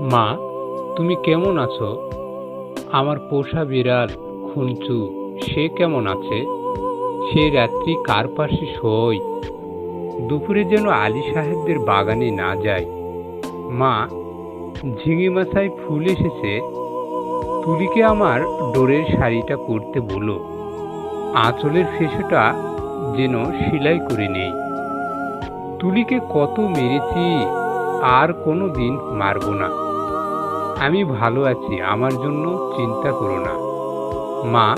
মা, তুমি কেমন আছো? আমার পোষা বিড়াল খুঞ্চু সে কেমন আছে? সে রাত্রি কার পাশে শোয়? দুপুরে যেন আলী সাহেবদের বাগানে না যায় মা ঝিঙে মাথায় ফুল এসেছে। তুলিকে আমার ডোরের শাড়িটা পরতে বলো। আঁচলের ফেসোটা যেন সেলাই করে নেই। তুলিকে কত মেরেছি আর কোনো দিন মারবো না। আমি ভালো আছি, আমার জন্য চিন্তা করো না। মা,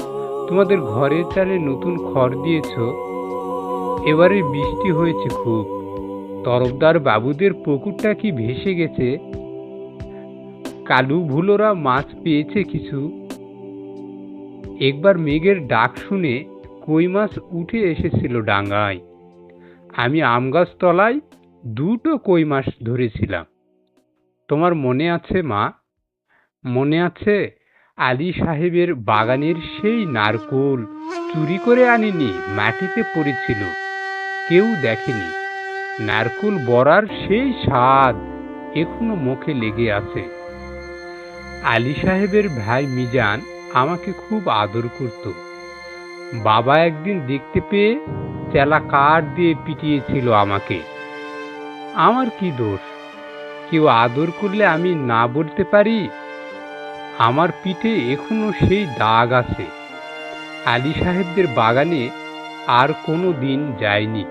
তোমাদের ঘরের চালে নতুন খড় দিয়েছ? এবারে বৃষ্টি হয়েছে খুব। তরফদার বাবুদের পুকুরটা কি ভেসে গেছে? কালু ভুলোরা মাছ পেয়েছে কিছু? একবার মেঘের ডাক শুনে কই মাছ উঠে এসেছিল ডাঙ্গায়। আমি আম গাছ তলায় দুটো কই মাছ ধরেছিলাম। তোমার মনে আছে, মা? মনে আছে, আলী সাহেবের বাগানের সেই নারকোল চুরি করে আনিনি, মাটিতে পড়েছিল। কেউ দেখেনি। নারকোল বড়ার সেই স্বাদ এখনও মুখে লেগে আছে। আলী সাহেবের ভাই মিজান আমাকে খুব আদর করত। বাবা একদিন দেখতে পেয়ে চেলা কাঠ দিয়ে পিটিয়েছিল আমাকে। আমার কি দোষ? কেউ আদর করলে আমি না বলতে পারি? আমার পিঠে এখনও সেই দাগ আছে। আলী সাহেবদের বাগানে আর কোনো দিন যাইনি।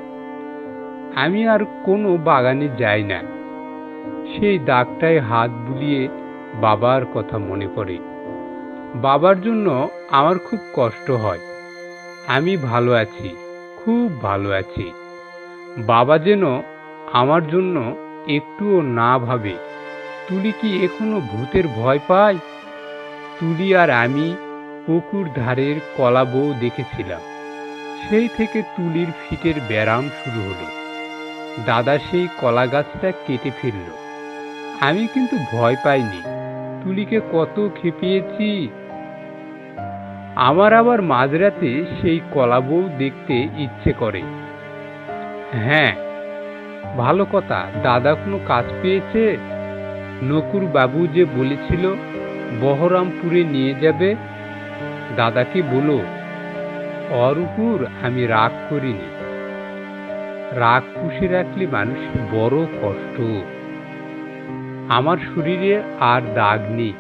আমি আর কোনো বাগানে যাই না। সেই দাগটায় হাত বুলিয়ে বাবার কথা মনে পড়ে। বাবার জন্য আমার খুব কষ্ট হয়। আমি ভালো আছি, খুব ভালো আছি। বাবা যেন আমার জন্য একটুও না ভাবে। তুলি কি এখনও ভূতের ভয় পায়? তুলি আর আমি পুকুর ধারের কলা বউ দেখেছিলাম। সেই থেকে তুলির ফিটের ব্যারাম শুরু হলো। দাদা সেই কলা গাছটা কেটে ফেলল। আমি কিন্তু ভয় পাইনি। তুলিকে কত খেপিয়েছি। আমার আবার মাঝরাতে সেই কলা বউ দেখতে ইচ্ছে করে। হ্যাঁ ভালো কথা, দাদা কোনো কাজ পেয়েছে? নকুর বাবু যে বলেছিল, বহরামপুরে নিয়ে যাবে? দাদাকে বলো ওর আমি রাগ করিনি। রাগ পুষে রাখলে মানুষের বড় কষ্ট। আমার শরীরে আর দাগ নেই।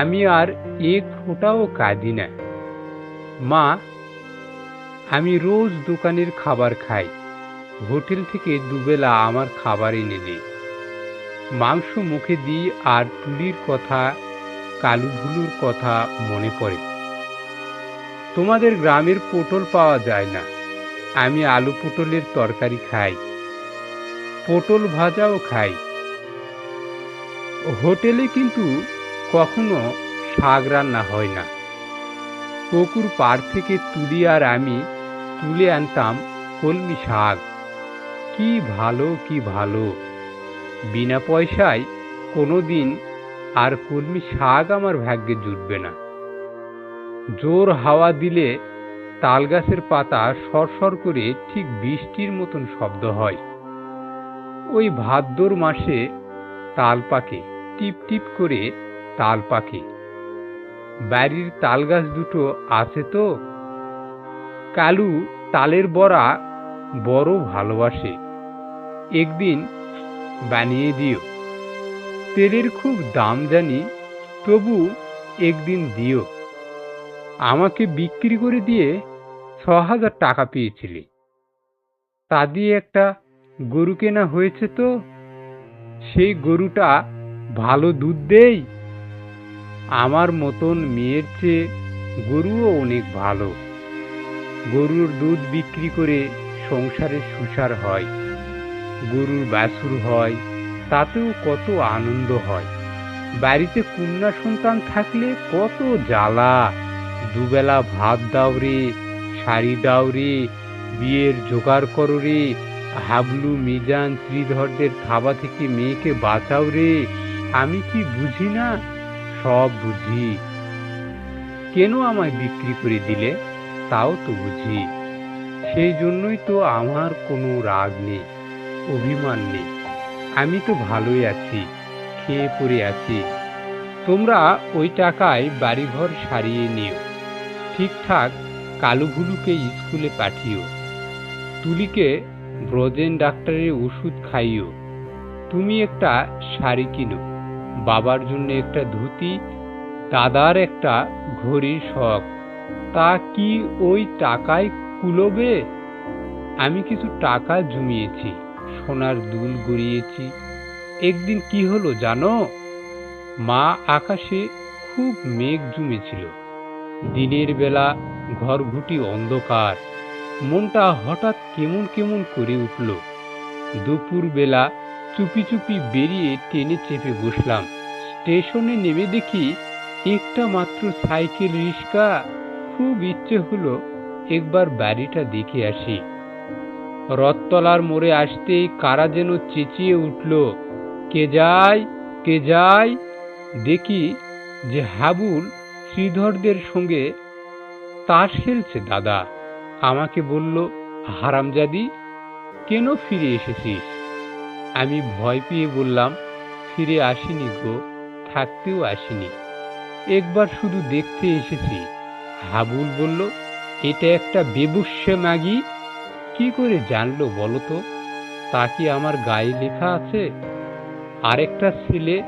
আমি আর এক ফোঁটাও কাঁদি না। মা, আমি রোজ দোকানের খাবার খাই। হোটেল থেকে দুবেলা আমার খাবার এনে দেয় মাংস মুখে দিই আর তুলির কথা কালু ভুলুর কথা মনে পড়ে। তোমাদের গ্রামের পটল পাওয়া যায় না। আমি আলু পটলের তরকারি খাই। পটল ভাজাও খাই। হোটেলে কিন্তু কখনো শাক রান্না হয় না। পুকুর পাড় থেকে তুলি আর আমি তুলে আনতাম কলমি শাক। কি ভালো কি ভালো। বিনা পয়সায় কোনো দিন আর কলমি শাক আমার ভাগ্যে জুটবে না। জোর হাওয়া দিলে তাল গাছের পাতা সরসর করে ঠিক বৃষ্টির মতন শব্দ হয়। ওই ভাদ্র মাসে তাল পাকে টিপ টিপ করে তাল পাকে বাড়ির তাল গাছ দুটো আছে তো? কালু তালের বড়া বড় ভালোবাসে। একদিন বানিয়ে দিও। তেলের খুব দাম জানি, তবু একদিন দিও। আমাকে বিক্রি করে দিয়ে ছ হাজার টাকা পেয়েছিলে। তা দিয়ে একটা গরু কেনা হয়েছে তো? সেই গরুটা ভালো দুধ দেই? আমার মতন মেয়ের চেয়ে গরুও অনেক ভালো। গরুর দুধ বিক্রি করে সংসারে সুসার হয়, গরুর বাছুর হয়, তাতেও কত আনন্দ হয়। বাড়িতে কন্যা সন্তান থাকলে কত জ্বালা, দুবেলা ভাত দাও রে, শাড়ি দাও রে, বিয়ের জোগাড় করো রে, হাবলু, মিজান, শ্রীধরদের থাবা থেকে মেয়েকে বাঁচাও রে, আমি কি বুঝি না? সব বুঝি। কেন আমায় বিক্রি করে দিলে? তাও তো বুঝি। সেই জন্যই তো আমার কোনো রাগ নেই, অভিমান নেই। আমি তো ভালোই আছি, খেয়ে পড়ে আছি। তোমরা ওই টাকায় বাড়িঘর সারিয়ে নিও। ঠিকঠাক কালুভুলুকে স্কুলে পাঠিও। তুলিকে ব্রজেন ডাক্তারের ওষুধ খাইও। তুমি একটা শাড়ি কিনো। বাবার জন্য একটা ধুতি, দাদার একটা ঘড়ির শখ। তা কি ওই টাকায় কুলোবে? আমি কিছু টাকা জমিয়েছি, সোনার দুল গড়িয়েছি। একদিন কি হলো জানো? মা আকাশে খুব মেঘ জমেছিল। দিনের বেলা ঘরঘুটি অন্ধকার। মনটা হঠাৎ কেমন কেমন করে উঠল। দুপুর বেলা চুপি চুপি বেরিয়ে ট্রেনে চেপে বসলাম। স্টেশনে নেমে দেখি একটা মাত্র সাইকেল রিক্সা। খুব ইচ্ছে হলো একবার বাড়িটা দেখে আসি। রথতলার মোড়ে আসতেই কারা যেন চেঁচিয়ে উঠল, কে যায় কে যায়? দেখি যে হাবুল শ্রীধরদের সঙ্গে, তাস খেলছে দাদা। আমাকে বলল, হারামজাদি, কেন ফিরে এসেছিস? আমি ভয় পেয়ে বললাম, ফিরে আসিনি গো, থাকতেও আসিনি। একবার শুধু দেখতে এসেছি। হাবুল বলল এটা একটা বেবুস্যে মাগি কি করে জানলো বলো তো তা কি আমার গায়ে লেখা আছে? আরেকটা ছেলে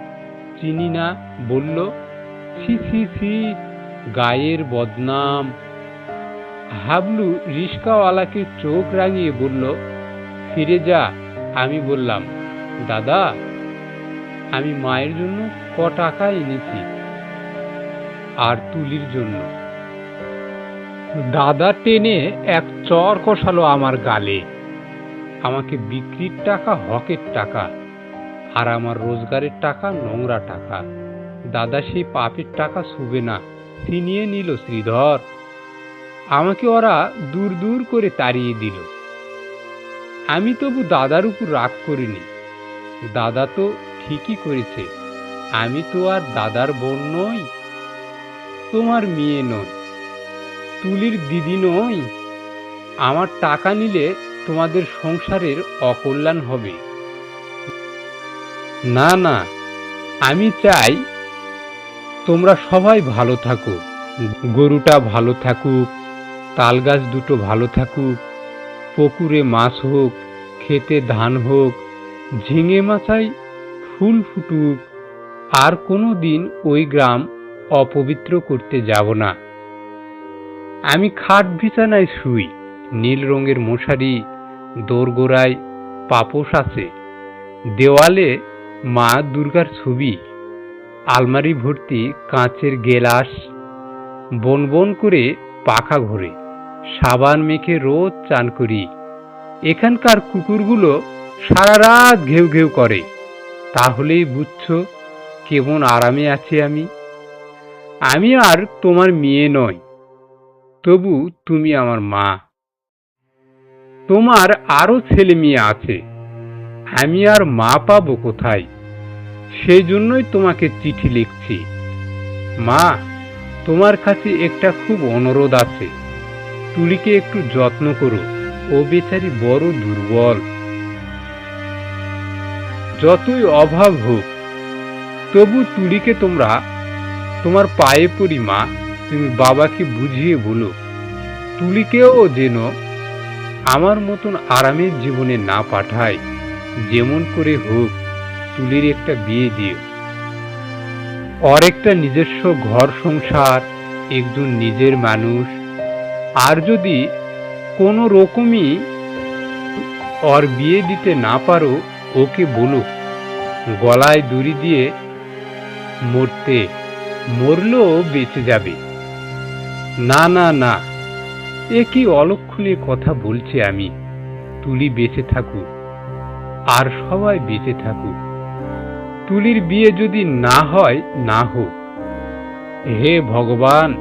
চিনি না বলল, ছি ছি ছি, গায়ের বদনাম। হাবলু রিস্কাওয়ালাকে চোখ রাঙিয়ে বলল, ফিরে যা, আমি বললাম, দাদা, আমি মায়ের জন্য ক টাকা এনেছি, আর তুলির জন্য। দাদা টেনে এক চর কষালো আমার গালে। আমাকে বিক্রির টাকা, হকের টাকা, আর আমার রোজগারের টাকা, নোংরা টাকা। দাদা সেই পাপের টাকা শুবে না, ছিনিয়ে নিল শ্রীধর। আমাকে ওরা দূর দূর করে তাড়িয়ে দিল। আমি তবু দাদার উপর রাগ করিনি। দাদা তো ঠিকই করেছে, আমি তো আর দাদার বোন নই, তোমার মেয়ে নই। তুলির দিদি নই, আমার টাকা নিলে তোমাদের সংসারের অকল্যাণ হবে। না না, আমি চাই তোমরা সবাই ভালো থাকো গরুটা ভালো থাকুক তাল গাছ দুটো ভালো থাকুক, পুকুরে মাছ হোক খেতে ধান হোক, ঝিঙে মাছাই ফুল ফুটুক, আর কোনো দিন ওই গ্রাম অপবিত্র করতে যাব না। আমি খাট বিছানায় শুই। নীল রঙের মশারি, দোরগোড়ায় পাপোশ আছে। দেওয়ালে মা দুর্গার ছবি। আলমারি ভর্তি কাঁচের গেলাস। বন বন করে পাখা ঘোরে। সাবান মেখে রোজ চান করি। এখানকার কুকুরগুলো সারা রাত ঘেউ ঘেউ করে। তাহলেই বুঝছ কেমন আরামে আছি আমি। আমি আর তোমার মেয়ে নয় তবু তুমি আমার মা। তোমার আরও ছেলে মেয়ে আছে। আমি আর মা পাবো কোথায়? সেই জন্যই তোমাকে চিঠি লিখছি। মা, তোমার কাছে একটা খুব অনুরোধ আছে। তুলিকে একটু যত্ন করো। ও বেচারি বড় দুর্বল। যতই অভাব হোক, তবু তুলিকে তোমরা তোমার পায়ে পড়ি মা। তুমি বাবাকে বুঝিয়ে বলো, তুলিকেও যেন আমার মতন আরামের জীবনে না পাঠায়। যেমন করে হোক, তুলির একটা বিয়ে দিও। ওর একটা নিজস্ব ঘর সংসার, একজন নিজের মানুষ। আর যদি কোনো রকমই ওর বিয়ে দিতে না পারো, ওকে বলো, গলায় দড়ি দিয়ে মরতে, মরলেও বেঁচে যাবে। না না না। এ কি অলক্ষণে কথা বলছে আমি? তুলি বেঁচে থাকুক। আর সবাই বেঁচে থাকুক। তুলির বিয়ে যদি না হয়, না হোক। হে ভগবান,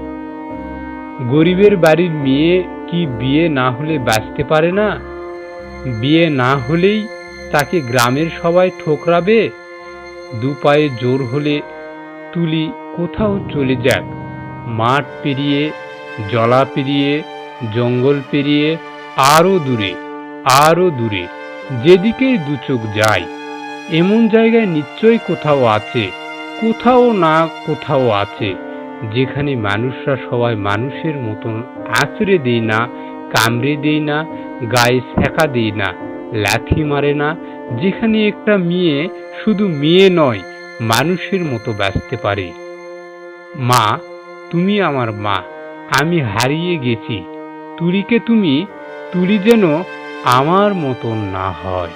গরিবের বাড়ির মেয়ে কি বিয়ে না হলে বাঁচতে পারে না? বিয়ে না হলেই তাকে গ্রামের সবাই ঠোকরাবে? দু পায়ে জোর হলে তুলি কোথাও চলে যাক। মাঠ পেরিয়ে জলা পেরিয়ে, জঙ্গল পেরিয়ে আরও দূরে আরও দূরে যেদিকেই দু চোখ যায়, এমন জায়গায় নিশ্চয়ই কোথাও আছে, কোথাও না কোথাও আছে, যেখানে মানুষরা সবাই মানুষের মতন আঁচড়ে দেয় না, কামড়ে দেয় না, গায়ে শেখা দেয় না, লাথি মারে না, যেখানে একটা মেয়ে শুধু মেয়ে নয়, মানুষের মতো বাঁচতে পারে। মা, তুমি আমার মা। আমি হারিয়ে গেছি। তুরিকে তুমি তুলি যেন আমার মতন না হয়।